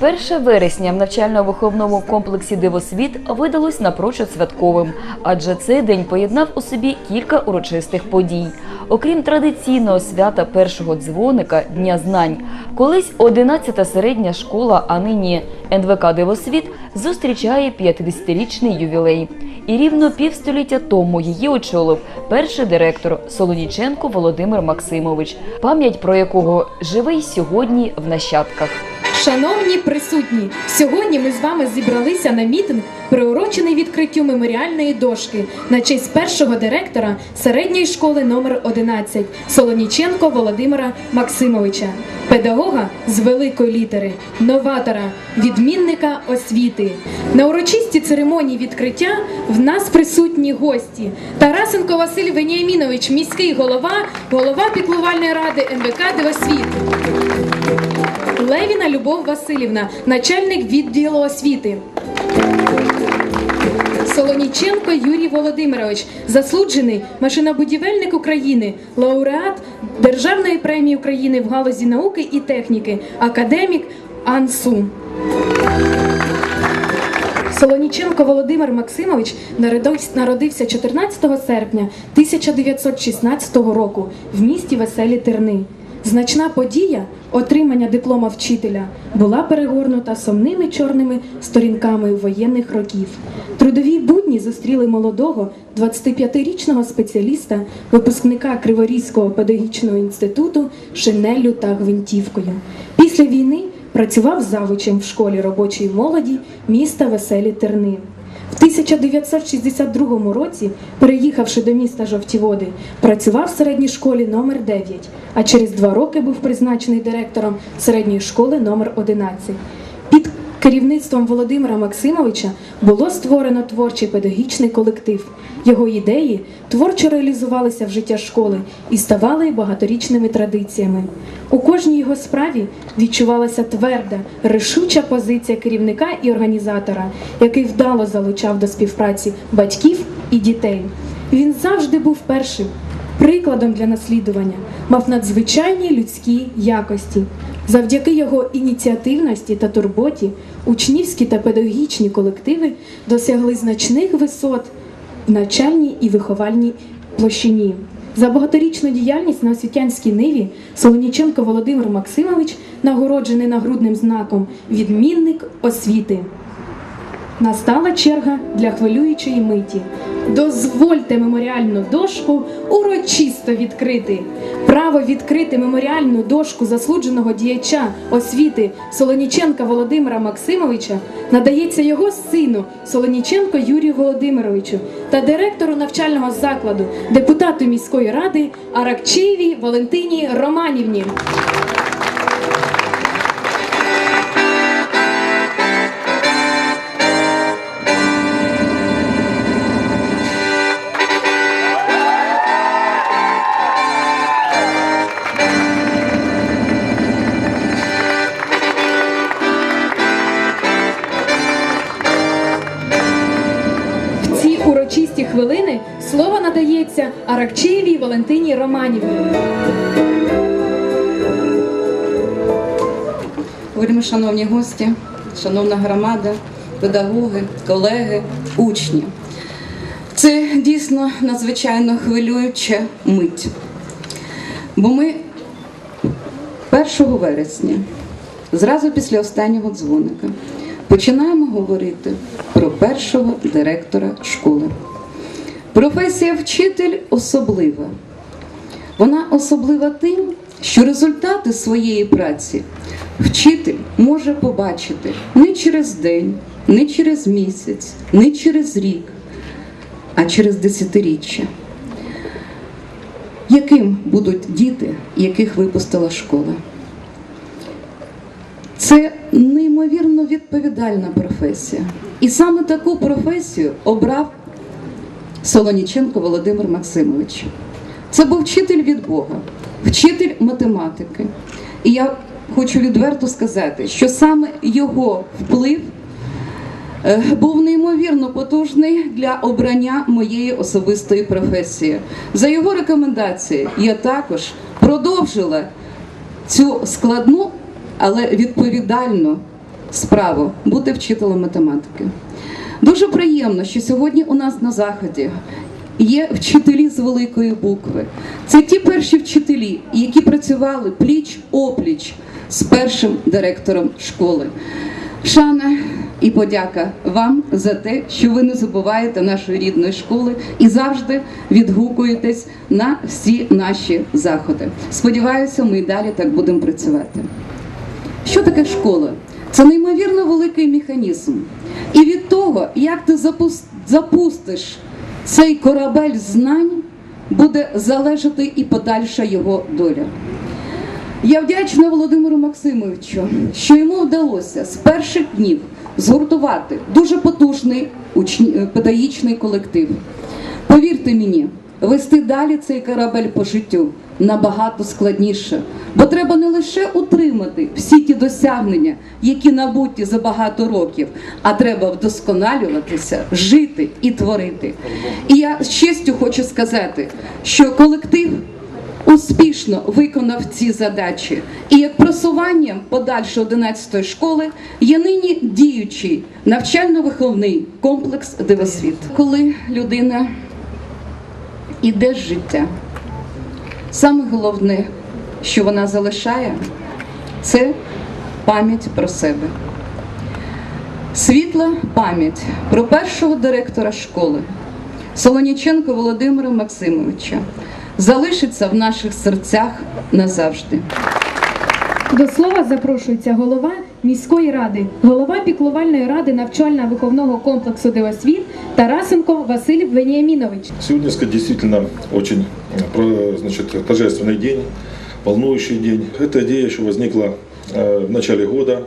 1 вересня в навчально-виховному комплексі Дивосвіт видалось напрочуд святковим, адже цей день поєднав у собі кілька урочистих подій. Окрім традиційного свята першого дзвоника Дня знань, колись 11-та середня школа, а нині НВК Дивосвіт зустрічає 50-річний ювілей. І рівно півстоліття тому її очолив перший директор Солоніченко Володимир Максимович, пам'ять про якого живе й сьогодні в нащадках. Шановні присутні, сьогодні ми з вами зібралися на мітинг, приурочений відкриттю меморіальної дошки на честь першого директора середньої школи номер 11 Солоніченко Володимира Максимовича, педагога з великої літери, новатора, відмінника освіти. На урочистій церемонії відкриття в нас присутні гості. Тарасенко Василь Веніамінович, міський голова, голова піклувальної ради НВК Дивосвіт. Левіна Любов Васильівна, начальник відділу освіти. Солоніченко Юрій Володимирович, заслуджений машинобудівельник України, лауреат Державної премії України в галузі науки і техніки, академік АНСУ. Солоніченко Володимир Максимович народився- народився 14 серпня 1916 року в місті Веселі Терни. Значна подія отримання диплома вчителя була перегорнута сумними чорними сторінками воєнних років. Трудові будні зустріли молодого 25-річного спеціаліста, випускника Криворізького педагогічного інституту шинеллю та гвинтівкою. Після війни працював завучем в школі робочої молоді міста Веселі Терни. В 1962 році, переїхавши до міста Жовтіводи, працював в середній школі номер 9, а через два роки був призначений директором середньої школи номер 11. Керівництвом Володимира Максимовича було створено творчий педагогічний колектив. Його ідеї творчо реалізувалися в життя школи і ставали багаторічними традиціями. У кожній його справі відчувалася тверда, рішуча позиція керівника і організатора, який вдало залучав до співпраці батьків і дітей. Він завжди був першим, прикладом для наслідування, мав надзвичайні людські якості. Завдяки його ініціативності та турботі учнівські та педагогічні колективи досягли значних висот в навчальній і виховальній площині. За багаторічну діяльність на освітянській ниві Солоніченко Володимир Максимович нагороджений нагрудним знаком Відмінник освіти. Настала черга для хвилюючої миті. Дозвольте меморіальну дошку урочисто відкрити. Право відкрити меморіальну дошку заслудженого діяча освіти Солоніченка Володимира Максимовича надається його сину Солоніченко Юрію Володимировичу та директору навчального закладу, депутату міської ради Аракчеєвій Валентині Романівні. Надається Аракчеєвій Валентині Романівні. Вельми шановні гості, шановна громада, педагоги, колеги, учні. Це дійсно надзвичайно хвилююча мить. Бо ми 1 вересня, зразу після останнього дзвоника, починаємо говорити про першого директора школи. Професія вчитель особлива. Вона особлива тим, що результати своєї праці вчитель може побачити не через день, не через місяць, не через рік, а через десятиріччя. Яким будуть діти, яких випустила школа? Це неймовірно відповідальна професія. І саме таку професію обрав Солоніченко Володимир Максимович. Це був вчитель від Бога, вчитель математики. І я хочу відверто сказати, що саме його вплив е, був неймовірно потужний для обрання моєї особистої професії. За його рекомендації я також продовжила цю складну, але відповідальну справу бути вчителем математики. Дуже приємно, що сьогодні у нас на заході є вчителі з великої букви. Це ті перші вчителі, які працювали пліч опліч з першим директором школи. Шана і подяка вам за те, що ви не забуваєте нашої рідної школи і завжди відгукуєтесь на всі наші заходи. Сподіваюся, ми і далі так будемо працювати. Що таке школа? Це неймовірно великий механізм. І від того, як ти запустиш цей корабель знань, буде залежати і подальша його доля. Я вдячна Володимиру Максимовичу, що йому вдалося з перших днів згуртувати дуже потужний педагогічний колектив. Повірте мені, вести далі цей корабель по життю набагато складніше, бо треба не лише утримати всі ті досягнення, які набуті за багато років, а треба вдосконалюватися, жити і творити. І я з честю хочу сказати, що колектив успішно виконав ці задачі. І як просуванням подальше 11 школи є нині діючий навчально-виховний комплекс Дивосвіт. Коли людина іде з життя, саме головне, що вона залишає, це пам'ять про себе. Світла пам'ять про першого директора школи Солоніченко Володимира Максимовича залишиться в наших серцях назавжди. До слова запрошується голова міської ради, голова піклувальної ради навчально-виховного комплексу Дивосвіт Тарасенко Василь Веніамінович. Сегодня сказать, действительно очень э, про- значит, торжественный день, волнующий день. Эта идея еще возникла э, в начале года.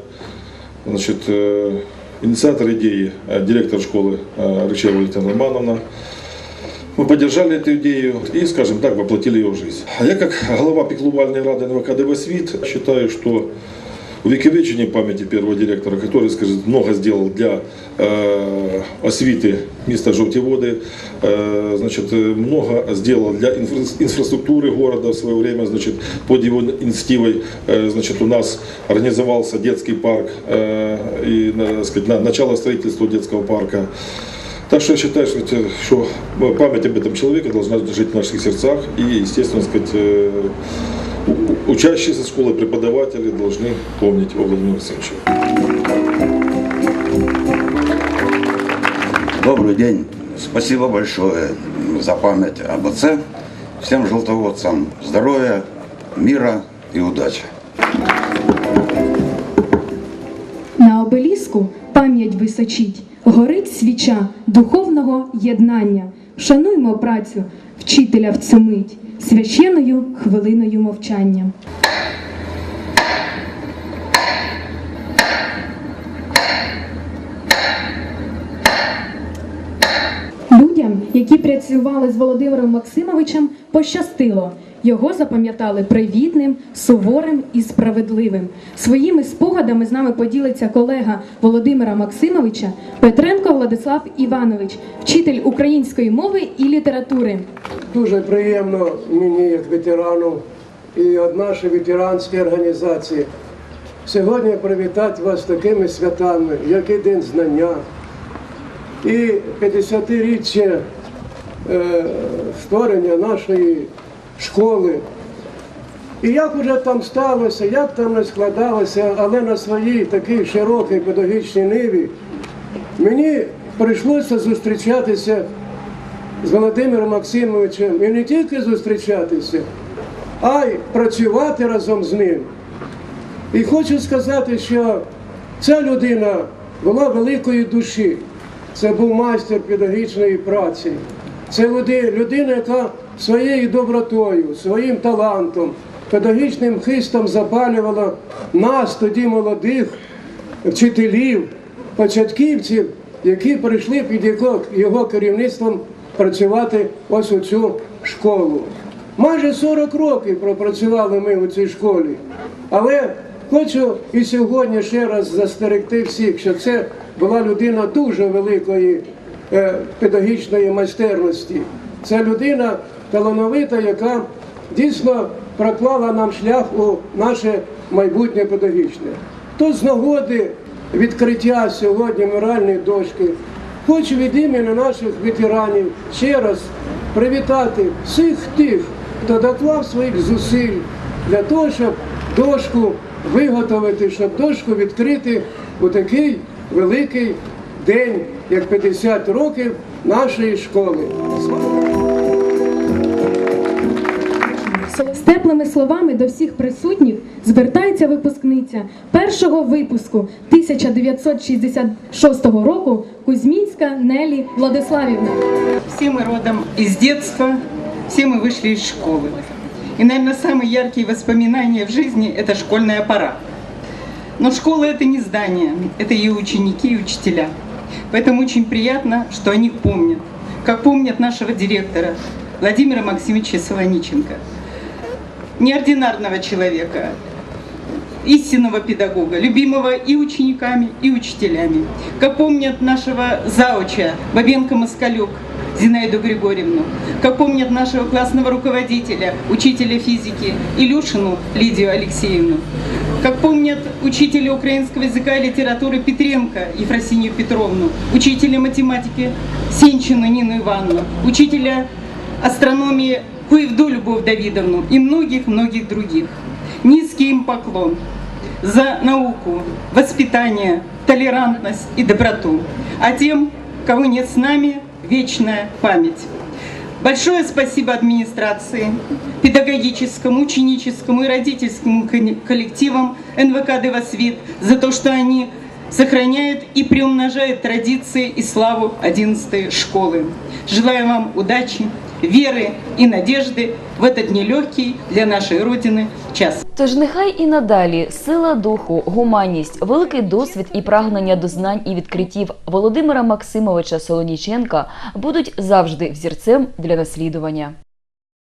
Значит, э, инициатор идеи э, директор школы э, Рычева Валентина Романовна. Мы поддержали эту идею и, скажем так, воплотили ее в жизнь. А я, как глава пеклувальной рады НВК «Девосвит», считаю, что увековечение памяти первого директора, который, скажем, много сделал для э, освіти міста Жовтіводи, э, значит, э, много сделал для инфра- инфраструктуры города в свое время, значит, под его инициативой, э, значит, у нас организовался детский парк э, и, на- сказать, на- начало строительства детского парка. Так что я считаю, что, это- что память об этом человеке должна жить в наших сердцах и, естественно, сказать, э, у- учащиеся школы, преподаватели должны помнить о Владимире Васильевиче. Добрый день. Спасибо большое за память об отце. Всем желтоводцам здоровья, мира и удачи. На обеліску пам'ять височить, горить свіча духовного єднання. Шануймо працю вчителя в цю мить священною хвилиною мовчання. Людям, які працювали з Володимиром Максимовичем, пощастило. Його запам'ятали привітним, суворим і справедливим. Своїми спогадами з нами поділиться колега Володимира Максимовича Петренко Владислав Іванович, вчитель української мови і літератури. Дуже приємно мені, як ветерану і від нашої ветеранської організації, сьогодні привітати вас такими святами, як і День знання і 50-річчя е, створення нашої школи. І як вже там сталося, як там не складалося, але на своїй такій широкій педагогічній ниві мені прийшлося зустрічатися з Володимиром Максимовичем і не тільки зустрічатися, а й працювати разом з ним. І хочу сказати, що ця людина була великої душі. Це був майстер педагогічної праці. Це людина, яка своєю добротою, своїм талантом, педагогічним хистом запалювала нас, тоді молодих вчителів, початківців, які прийшли під його, його керівництвом працювати ось у цю школу. Майже 40 років пропрацювали ми у цій школі. Але хочу і сьогодні ще раз застерегти всіх, що це була людина дуже великої е, педагогічної майстерності. Це людина талановита, яка дійсно проклала нам шлях у наше майбутнє педагогічне. То з нагоди відкриття сьогодні моральної дошки. Хочу від імені наших ветеранів ще раз привітати всіх тих, хто доклав своїх зусиль для того, щоб дошку виготовити, щоб дошку відкрити у такий великий день, як 50 років нашої школи. З теплими словами до всіх присутніх звертається випускниця першого випуску 1966 року Кузьмінська Нелі Владиславівна. Все мы родом из детства, все мы вышли из школы. И, наверное, самые яркие воспоминания в жизни – это школьная пора. Но школа – это не здание, это ее ученики и учителя. Поэтому очень приятно, что они помнят, как помнят нашего директора Владимира Максимовича Солониченко. Неординарного человека, истинного педагога, любимого и учениками, и учителями. Как помнят нашего зауча Бабенко Москалюк Зинаиду Григорьевну, как помнят нашего классного руководителя, учителя физики Илюшину Лидию Алексеевну, как помнят учителя украинского языка и литературы Петренко Ефросинью Петровну, учителя математики Сенчину Нину Ивановну, учителя астрономии Куевду Любовь Давидовну и многих-многих других. Низкий им поклон за науку, воспитание, толерантность и доброту. А тем, кого нет с нами, вечная память. Большое спасибо администрации, педагогическому, ученическому и родительскому коллективам НВК «Девосвит» за то, что они сохраняют и приумножают традиции и славу 11 школы. Желаю вам удачи, веры и надежды в этот нелегкий для нашей Родины час. Тож нехай і надалі сила духу, гуманність, великий досвід і прагнення до знань і відкриттів Володимира Максимовича Солоніченка будуть завжди взірцем для наслідування.